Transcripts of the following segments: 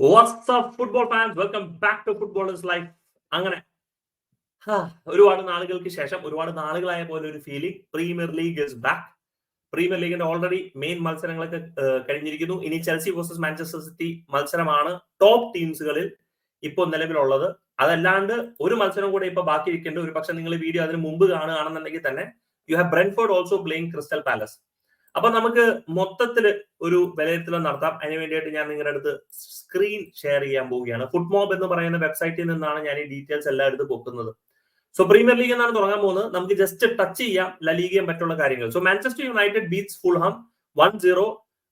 WhatsApp football fans welcome back to footballers life അങ്ങനെ. ഒരുപാട് നാളുകൾക്ക് ശേഷം ഒരുപാട് നാളുകളായ പോലെ ഒരു feeling premier league is back premier ലീഗിന്റെ ഓൾറെഡി മെയിൻ മത്സരങ്ങളൊക്കെ കഴിഞ്ഞിരിക്കുന്നു. ഇനി ചെൽസി വേഴ്സസ് മാഞ്ചസ്റ്റർ സിറ്റി മത്സരമാണ് ടോപ്പ് ടീംസുകളിൽ ഇപ്പോൾ നിലവിലുള്ളത്. അതല്ലാണ്ട് ഒരു മത്സരം കൂടെ ഇപ്പൊ ബാക്കി ഇരിക്കേണ്ട ഒരു പക്ഷെ നിങ്ങൾ വീഡിയോ അതിന് മുമ്പ് കാണുകയാണെന്നുണ്ടെങ്കിൽ തന്നെ you have Brentford also playing Crystal Palace അപ്പൊ നമുക്ക് മൊത്തത്തിൽ ഒരു വിലയിരുത്തൽ നടത്താം. അതിന് വേണ്ടിയിട്ട് ഞാൻ നിങ്ങളുടെ അടുത്ത് സ്ക്രീൻ ഷെയർ ചെയ്യാൻ പോവുകയാണ്. ഫുട്മോബ് എന്ന് പറയുന്ന വെബ്സൈറ്റിൽ നിന്നാണ് ഞാൻ ഈ ഡീറ്റെയിൽസ് എല്ലാം എടുത്ത് പൊക്കുന്നത്. സോ പ്രീമിയർ ലീഗ് എന്നാണ് തുടങ്ങാൻ പോകുന്നത്. നമുക്ക് ജസ്റ്റ് ടച്ച് ചെയ്യാം. ലലീഗയും മറ്റുള്ള കാര്യങ്ങൾ. So Manchester United beats Fulham one zero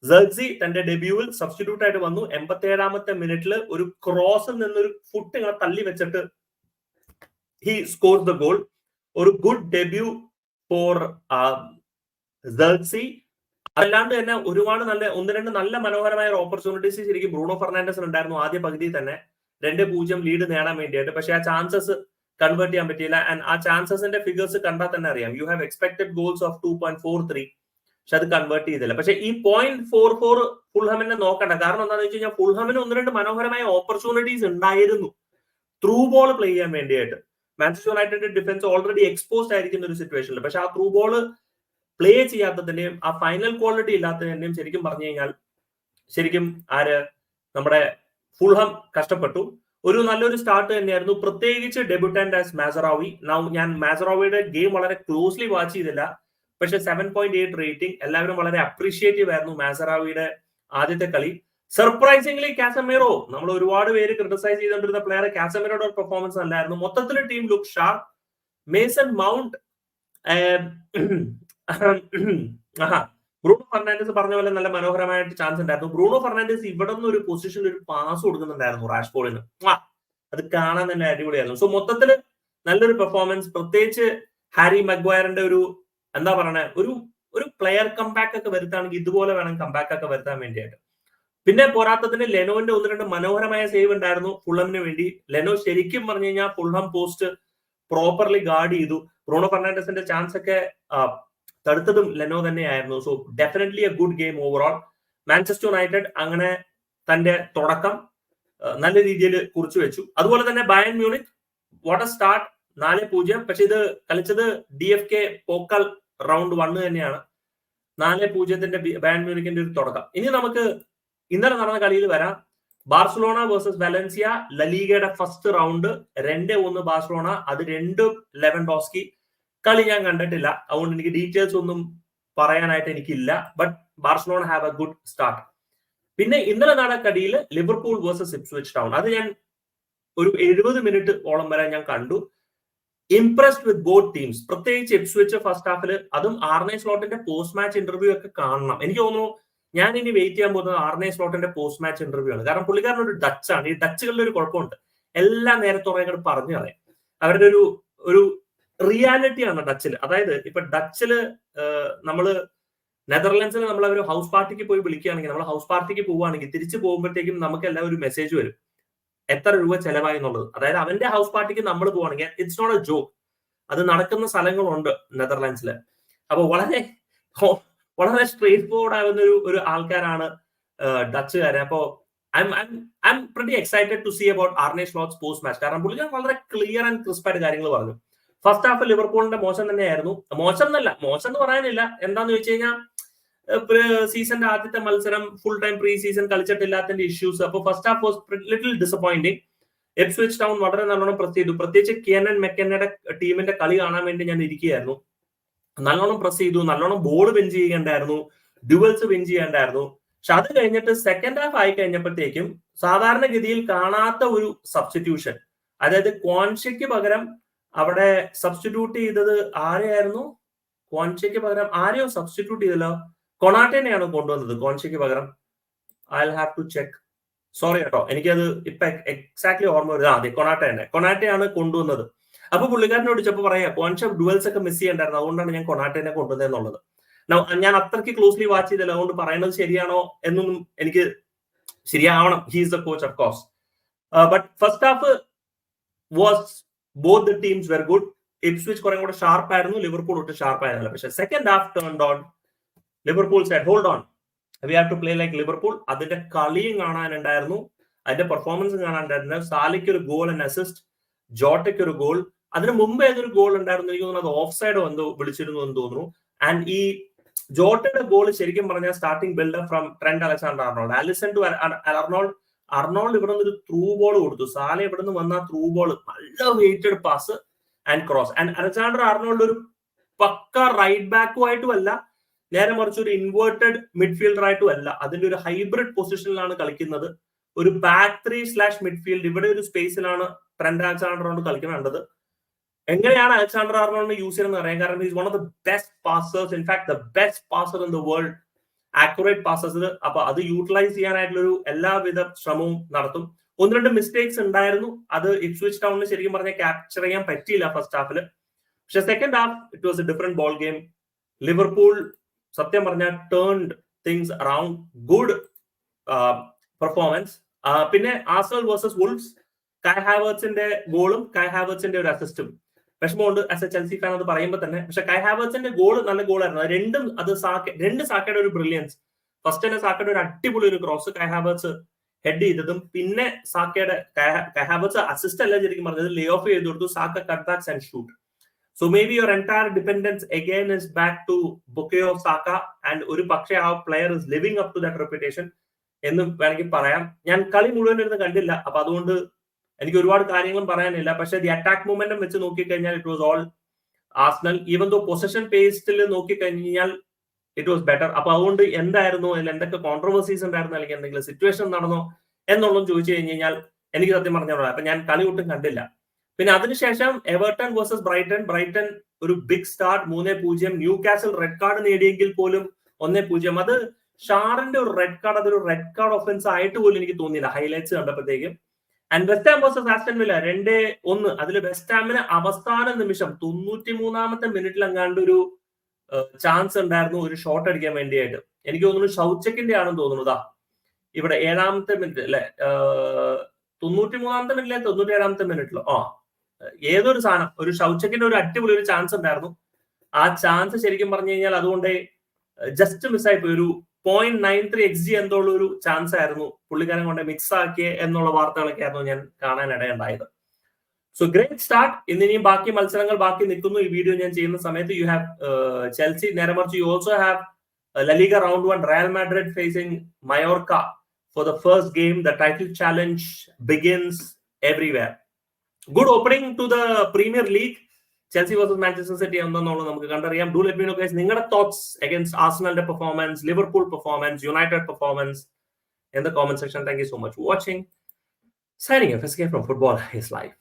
Zirkzee തന്റെ ഡെബ്യൂവിൽ സബ്സ്റ്റിറ്റ്യൂട്ട് ആയിട്ട് വന്നു. എൺപത്തി ഏഴാമത്തെ മിനിറ്റിൽ ഒരു ക്രോസിൽ നിന്നൊരു ഫുട്ട് ഇങ്ങനെ തള്ളി വെച്ചിട്ട് ഹി സ്കോർ ദ ഗോൾ ഒരു ഗുഡ് ഡെബ്യൂ ഫോർ ജെർസി അല്ലാണ്ട് തന്നെ ഒരുപാട് നല്ല ഒന്ന് രണ്ട് നല്ല മനോഹരമായ ഓപ്പർച്യൂണിറ്റീസ് ശരിക്കും ബ്രൂണോ ഫെർണാണ്ടസിന് ഉണ്ടായിരുന്നു ആദ്യ പകുതിയിൽ തന്നെ. രണ്ട് പൂജ്യം ലീഡ് നേടാൻ വേണ്ടിയിട്ട് പക്ഷെ ആ ചാൻസസ് കൺവേർട്ട് ചെയ്യാൻ പറ്റിയില്ല. ആൻഡ് ആ ചാൻസസിന്റെ ഫിഗേഴ്സ് കണ്ടാൽ തന്നെ അറിയാം. You have expected goals of two point four three പക്ഷെ അത് കൺവേർട്ട് ചെയ്തില്ല. പക്ഷെ ഈ പോയിന്റ് ഫോർ ഫോർ ഫുൾഹമിനെ നോക്കണ്ട. കാരണം എന്താണെന്ന് വെച്ച് കഴിഞ്ഞാൽ ഫുൾഹമിന് ഒന്ന് രണ്ട് മനോഹരമായ ഓപ്പർച്യൂണിറ്റീസ് ഉണ്ടായിരുന്നു. ത്രൂ ബോൾ പ്ലേ ചെയ്യാൻ വേണ്ടിയിട്ട് Manchester United defence already exposed ആയിരിക്കുന്ന ഒരു സിറ്റുവേഷനിൽ പക്ഷെ ആ ത്രൂ ബോൾ പ്ലേ ചെയ്യാത്തതിന്റെയും ആ ഫൈനൽ ക്വാളിറ്റി ഇല്ലാത്തതിന്റെയും ശരിക്കും പറഞ്ഞു കഴിഞ്ഞാൽ ശരിക്കും ആര് നമ്മുടെ ഫുൾഹം കഷ്ടപ്പെട്ടു. ഒരു നല്ലൊരു സ്റ്റാർട്ട് തന്നെയായിരുന്നു. പ്രത്യേകിച്ച് ഡെബ്യൂട്ടന്റ് ആസ് മാസറാവി നൗ ഞാൻ മാസറാവിയുടെ ഗെയിം വളരെ ക്ലോസ്ലി വാച്ച് ചെയ്തില്ല. പക്ഷെ സെവൻ പോയിന്റ് എയ്റ്റ് റേറ്റിംഗ് എല്ലാവരും വളരെ അപ്രീഷിയേറ്റീവ് ആയിരുന്നു മാസറാവിയുടെ ആദ്യത്തെ കളി. സർപ്രൈസിംഗ്ലി കാസമേറോ നമ്മൾ ഒരുപാട് പേര് ക്രിട്ടിസൈസ് ചെയ്തുകൊണ്ടിരുന്ന പ്ലെയർ കാസമേറോയുടെ പെർഫോമൻസ് അല്ലായിരുന്നു മൊത്തത്തിൽ team look sharp Mason Mount ആഹാ. ബ്രൂണോ ഫെർണാണ്ടസ് പറഞ്ഞ പോലെ നല്ല മനോഹരമായിട്ട് ചാൻസ് ഉണ്ടായിരുന്നു. ബ്രൂണോ ഫെർണാണ്ടസ് ഇവിടെ നിന്ന് ഒരു പൊസിഷനിൽ ഒരു പാസ് കൊടുക്കുന്നുണ്ടായിരുന്നു ആ, അത് കാണാൻ തന്നെ അടിപൊളിയായിരുന്നു. സോ മൊത്തത്തിൽ നല്ലൊരു പെർഫോമൻസ് പ്രത്യേകിച്ച് ഹാരി മഗ്വയറിന്റെ ഒരു എന്താ പറയണേ ഒരു ഒരു പ്ലെയർ കംബാക്ക് ഒക്കെ വരുത്താണെങ്കിൽ ഇതുപോലെ വേണം കംബാക്ക് ഒക്കെ വരുത്താൻ വേണ്ടിയായിട്ട്. പിന്നെ പോരാത്തതിന് ലെനോന്റെ ഒന്ന് രണ്ട് മനോഹരമായ സേവ് ഉണ്ടായിരുന്നു ഫുള്ളമിന് വേണ്ടി. ലെനോ ശരിക്കും പറഞ്ഞു കഴിഞ്ഞാൽ ഫുൾഹം പോസ്റ്റ് പ്രോപ്പർലി ഗാർഡ് ചെയ്തു. ബ്രൂണോ ഫെർണാണ്ടസിന്റെ ചാൻസ് ഒക്കെ തടുത്തതും ലെനോ തന്നെയായിരുന്നു. So definitely a good game overall Manchester United അങ്ങനെ തന്റെ തുടക്കം നല്ല രീതിയിൽ കുറിച്ചു വെച്ചു. അതുപോലെ തന്നെ Bayern Munich what a start നാല് പൂജ്യം. പക്ഷെ ഇത് കളിച്ചത് D F K Pokal round one തന്നെയാണ്. നാല് പൂജ്യത്തിന്റെ ബയൻ മ്യൂണിക്കിന്റെ ഒരു തുടക്കം. ഇനി നമുക്ക് ഇന്നലെ നടന്ന കളിയിൽ വരാം. ബാർസലോണ വേഴ്സസ് വലൻസിയ ലലീഗയുടെ ഫസ്റ്റ് റൗണ്ട് രണ്ട് ഒന്ന് ബാർസലോണ അത് രണ്ടും ലെവൻ ഡോസ്കി കളി ഞാൻ കണ്ടിട്ടില്ല. അതുകൊണ്ട് എനിക്ക് ഡീറ്റെയിൽസ് ഒന്നും പറയാനായിട്ട് എനിക്കില്ല. But Barcelona have a good start പിന്നെ ഇന്നലെ നടന്ന കളിയിൽ ലിവർപൂൾ വേഴ്സസ് ഇപ്സ്വിച്ച് ടൗൺ അത് ഞാൻ ഒരു എഴുപത് മിനിറ്റ് ഓളം വരെ ഞാൻ കണ്ടു. ഇംപ്രസ്ഡ് വിത്ത് ബോത്ത് ടീംസ് പ്രത്യേകിച്ച് ഇപ്സ്വിച്ച് ഫസ്റ്റ് ഹാഫിൽ അതും ആർനെ സ്ലോട്ടിന്റെ പോസ്റ്റ് മാച്ച് ഇന്റർവ്യൂ ഒക്കെ കാണണം. എനിക്ക് തോന്നുന്നു ഞാൻ ഇനി വെയിറ്റ് ചെയ്യാൻ പോകുന്നത് ആർനെ സ്ലോട്ടിന്റെ പോസ്റ്റ് മാച്ച് ഇന്റർവ്യൂ ആണ്. കാരണം പുള്ളിക്കാരൻ ഒരു ഡച്ചാണ് ഈ ഡച്ചുകളുടെ ഒരു കുഴപ്പമുണ്ട്. എല്ലാ നേരത്തോടെ അങ്ങോട്ട് പറഞ്ഞു കളയും. അവരുടെ ഒരു ഒരു റിയാലിറ്റി ആണ് ഡച്ചിൽ അതായത് ഇപ്പൊ ഡച്ചിൽ നമ്മൾ നെതർലൻഡ്സിൽ നമ്മൾ ഒരു ഹൗസ് പാർട്ടിക്ക് പോയി വിളിക്കുകയാണെങ്കിൽ നമ്മൾ ഹൗസ് പാർട്ടിക്ക് പോവുകയാണെങ്കിൽ തിരിച്ചു പോകുമ്പോഴത്തേക്കും നമുക്ക് എല്ലാം ഒരു മെസ്സേജ് വരും. എത്ര രൂപ ചെലവായി എന്നുള്ളത്. അതായത് അവന്റെ ഹൗസ് പാർട്ടിക്ക് നമ്മൾ പോവാണെങ്കിൽ ഇറ്റ്സ് നോട്ട് എ ജോക്ക് അത് നടക്കുന്ന സ്ഥലങ്ങളുണ്ട് നെതർലാൻഡ്സിൽ അപ്പൊ വളരെ വളരെ സ്ട്രേറ്റ് ഫോർവേഡ് ആവുന്ന ഒരു ഒരു ആൾക്കാരാണ് ഡച്ചുകാരെ. അപ്പോ I I pretty excited to see about Arne Slot's post match കാരണം പുള്ളിക്കാരൻ വളരെ ക്ലിയർ ആൻഡ് ക്രിസ്പ് ആയിട്ട് കാര്യങ്ങൾ പറഞ്ഞു. ഫസ്റ്റ് ഹാഫ് ലിവർപൂളിന്റെ മോശം തന്നെയായിരുന്നു. മോശം എന്നല്ല മോശം എന്ന് പറയാനില്ല. എന്താന്ന് വെച്ച് കഴിഞ്ഞാൽ സീസണിന്റെ ആദ്യത്തെ മത്സരം ഫുൾ ടൈം പ്രീ സീസൺ കളിച്ചിട്ടില്ലാത്തതിന്റെ ഇഷ്യൂസ് അപ്പൊ first half was little disappointing Ipswich town വളരെ നല്ലോണം പ്രസ് ചെയ്തു. പ്രത്യേകിച്ച് കിയനൻ മെക്കന്നയുടെ ടീമിന്റെ കളി കാണാൻ വേണ്ടി ഞാൻ ഇരിക്കുകയായിരുന്നു. നല്ലോണം പ്രസ് ചെയ്തു. നല്ലോണം ബോൾ വിൻ ചെയ്യേണ്ടായിരുന്നു ഡ്യുവൽസ് വിൻ ചെയ്യേണ്ടായിരുന്നു പക്ഷെ അത് കഴിഞ്ഞിട്ട് സെക്കൻഡ് ഹാഫ് ആയി കഴിഞ്ഞപ്പോഴത്തേക്കും സാധാരണഗതിയിൽ കാണാത്ത ഒരു സബ്സ്റ്റിറ്റ്യൂഷൻ അതായത് ക്വാൻഷയ്ക്ക് പകരം അവിടെ സബ്സ്റ്റിറ്റ്യൂട്ട് ചെയ്തത് ആരെയായിരുന്നു? ക്വാൻഷയ്ക്ക് പകരം ആരെയോ സബ്സ്റ്റിറ്റ്യൂട്ട് ചെയ്തല്ലോ? കൊണാട്ടേനെയാണ് കൊണ്ടുവന്നത് കോൺഷയ്ക്ക് പകരം? I have to check sorry കേട്ടോ എനിക്കത് ഇപ്പൊ എക്സാക്ട്ലി ഓർമ്മ വരുന്നത് അതെ കൊണാട്ട തന്നെ കൊണാട്ടയാണ് കൊണ്ടുവന്നത്. അപ്പൊ പുള്ളിക്കാരനോട് ചോദിച്ചപ്പോ പറയാ കോൺഷ ഡുവൽസ് ഒക്കെ മിസ് ചെയ്യണ്ടായിരുന്നു അതുകൊണ്ടാണ് ഞാൻ കൊണാട്ടേനെ കൊണ്ടുവന്നതെന്നുള്ളത് ഞാൻ അത്രയ്ക്ക് ക്ലോസ്ലി വാച്ച് ചെയ്തില്ല അതുകൊണ്ട് പറയുന്നത് ശരിയാണോ എന്നൊന്നും എനിക്ക് ശരിയാവണം. He's the coach of course but first half was both the teams were good Ipswich കുറെ കൂടെ ഷാർപ്പ് ആയിരുന്നു. ലിവർപൂൾ ഒട്ടും ഷാർപ്പ് ആയിരുന്നില്ല. പക്ഷെ second half turn on Liverpool side hold on we have to play like Liverpool അതിന്റെ കളിയും കാണാനുണ്ടായിരുന്നു. അതിന്റെ performance കാണാനുണ്ടായിരുന്നു. സാലിക്ക് ഒരു ഗോൾ ആൻഡ് അസിസ്റ്റ് ജോട്ടയ്ക്ക് ഒരു ഗോൾ അതിന് മുമ്പ് ഏതൊരു ഗോൾ ഉണ്ടായിരുന്നു? എനിക്ക് തോന്നുന്നു അത് ഓഫ് സൈഡ് എന്തോ വിളിച്ചിരുന്നു എന്ന് തോന്നുന്നു. ആൻഡ് ഈ ജോട്ടയുടെ ഗോൾ ശരിക്കും പറഞ്ഞാൽ starting buildup from Trent Alexander Arnold Alisson to Arnold Arnold ഇവിടെ നിന്ന് ഒരു ത്രൂ ബോൾ കൊടുത്തു. സാല ഇവിടെ നിന്ന് വന്ന ത്രൂ ബോൾ നല്ല weighted pass and cross and Alexander Arnold ഒരു പക്ക റൈറ്റ് ബാക്കും ആയിട്ടും അല്ല നേരെ മറിച്ച് ഒരു ഇൻവേർട്ടഡ് മിഡ്ഫീൽഡർ ആയിട്ടും അല്ല. അതിന്റെ ഒരു ഹൈബ്രിഡ് പൊസിഷനിലാണ് കളിക്കുന്നത്. ഒരു ബാക്ക് ത്രീ സ്ലാഷ് മിഡ്ഫീൽഡ് ഇവിടെ ഒരു സ്പേസിലാണ് ട്രെൻഡ് അലക്സാണ്ടർ കൊണ്ട് കളിക്കുന്നുണ്ടത് എങ്ങനെയാണ് അലക്സാണ്ടർ ആർണോളിനെ യൂസ് ചെയ്യുന്നത് അറിയാൻ കാരണം is one of the best passers in fact the best passer in the world accurate passes അപ്പൊ അത് യൂട്ടിലൈസ് ചെയ്യാനായിട്ടുള്ള ഒരു എല്ലാവിധ ശ്രമവും നടത്തും. ഒന്ന് രണ്ട് മിസ്റ്റേക്സ് ഉണ്ടായിരുന്നു. അത് ഇപ്സ്വിച്ച് ടൗണിന് ശരിക്കും പറഞ്ഞാൽ ക്യാപ്ചർ ചെയ്യാൻ പറ്റിയില്ല ഫസ്റ്റ് ഹാഫിൽ പക്ഷെ second half it was a different ball game Liverpool സത്യം പറഞ്ഞാൽ turned things around good performance പിന്നെ ആസൽ വേഴ്സസ് വുൾഫ്സ് കൈ ഹാവേഴ്സിന്റെ ഗോളും കൈ ഹാവേഴ്സിന്റെ ഒരു അസിസ്റ്റും വിഷമമുണ്ട് ആസ് എ ചെൽസി ഫാൻ അത് പറയുമ്പോൾ തന്നെ. പക്ഷെ കൈ ഹാവേഴ്സിന്റെ ഗോൾ നല്ല ഗോളായിരുന്നു രണ്ടും അത് സാക്ക രണ്ട് സാക്കയുടെ ഒരു ബ്രില്യൻസ് ഫസ്റ്റ് തന്നെ സാക്കയുടെ ഒരു അടിപൊളി ഒരു ക്രോസ് കൈ ഹാവേഴ്സ് ഹെഡ് ചെയ്തതും. പിന്നെ സാക്കയുടെ കൈ ഹാവേഴ്സ് അസിസ്റ്റ് അല്ല ശരിക്കും പറഞ്ഞത്. ലേ ഓഫ് ചെയ്ത് കൊടുത്തു. Saka cut backs and shoot so maybe your entire dependence again is back to Bukayo Saka and ഒരു പക്ഷേ ആ player is living up to that reputation എന്ന് വേണമെങ്കിൽ പറയാം. ഞാൻ കളി മുഴുവൻ ഇരുന്ന് കണ്ടില്ല. അപ്പൊ അതുകൊണ്ട് എനിക്ക് ഒരുപാട് കാര്യങ്ങളും പറയാനില്ല. പക്ഷെ ദി അറ്റാക്ക് മൂവ്മെന്റും വെച്ച് നോക്കിക്കഴിഞ്ഞാൽ it was all Arsenal even though possession പേസ്റ്റിൽ നോക്കിക്കഴിഞ്ഞാൽ ഇറ്റ് വാസ് ബെറ്റർ അപ്പൊ അതുകൊണ്ട് എന്തായിരുന്നു? അതിൽ എന്തൊക്കെ കോൺട്രവേഴ്സീസ് ഉണ്ടായിരുന്നു? അല്ലെങ്കിൽ എന്തെങ്കിലും സിറ്റുവേഷൻ നടന്നോ എന്നുള്ളതും ചോദിച്ചു കഴിഞ്ഞു കഴിഞ്ഞാൽ എനിക്ക് സത്യം പറഞ്ഞോളാം അപ്പൊ ഞാൻ കളി ഒട്ടും കണ്ടില്ല. പിന്നെ അതിനുശേഷം എവർട്ടൺ വേഴ്സസ് ബ്രൈറ്റൺ ബ്രൈറ്റൺ ഒരു ബിഗ് സ്റ്റാർട്ട് മൂന്നേ പൂജ്യം. ന്യൂ കാസിൽ റെഡ് കാർഡ് നേടിയെങ്കിൽ പോലും ഒന്നേ പൂജ്യം. അത് ഷാറിന്റെ ഒരു റെഡ് കാർഡ് അതൊരു റെഡ് കാർഡ് ഒഫൻസ് ആയിട്ട് പോലും എനിക്ക് തോന്നിയില്ല. Highlights കണ്ടപ്പോഴത്തേക്കും. And West Ham versus Aston Villa രണ്ടേ ഒന്ന്. അതിൽ വെസ്റ്റ് ഹാമിന് അവസാന നിമിഷം തൊണ്ണൂറ്റി മൂന്നാമത്തെ മിനിറ്റിൽ അങ്ങാണ്ട് ഒരു ചാൻസ് ഉണ്ടായിരുന്നു ഒരു ഷോട്ട് അടിക്കാൻ വേണ്ടിയായിട്ട്. എനിക്ക് തോന്നുന്നു ഷൗച്ചക്കിന്റെ ആണെന്ന് തോന്നുന്നു ഇവിടെ ഏഴാമത്തെ മിനിറ്റ് അല്ലെ? തൊണ്ണൂറ്റി മൂന്നാമത്തെ മിനിറ്റിലെ തൊണ്ണൂറ്റി ഏഴാമത്തെ മിനിറ്റിലോ ആ ഏതൊരു സാധനം ഒരു ഷൗച്ചക്കിന്റെ ഒരു അടിപൊളി ഒരു ചാൻസ് ഉണ്ടായിരുന്നു. ആ ചാൻസ് ശരിക്കും പറഞ്ഞു കഴിഞ്ഞാൽ അതുകൊണ്ട് ജസ്റ്റ് മിസ്സായി പോയി ഒരു point nine three x G എന്നുള്ള ഒരു ചാൻസ് ആയിരുന്നു പുള്ളിക്കാരൻ കൊണ്ട് മിക്സ് ആക്കിയ എന്നുള്ള വാർത്തകളൊക്കെ ആയിരുന്നു ഞാൻ കാണാൻ ഇടയുണ്ടായത് സോ ഗ്രേറ്റ് സ്റ്റാർട്ട് ഇന്ന് ഇനിയും ബാക്കി മത്സരങ്ങൾ ബാക്കി നിൽക്കുന്നു. ഈ വീഡിയോ ഞാൻ ചെയ്യുന്ന സമയത്ത് യു ഹാവ് ചെൽസി നേരെ മറിച്ച് you also have La Liga round one Real Madrid facing Mallorca for the first game the title challenge begins everywhere good opening to the premier league Chelsea versus Manchester City എന്തെന്നുള്ളത് നമുക്ക് കണ്ടറിയാം do let me know guys നിങ്ങളുടെ thoughts against ആർസണലിന്റെ performance Liverpool performance United performance in the comment section. Thank you so much for watching. Signing off, escape from football is life.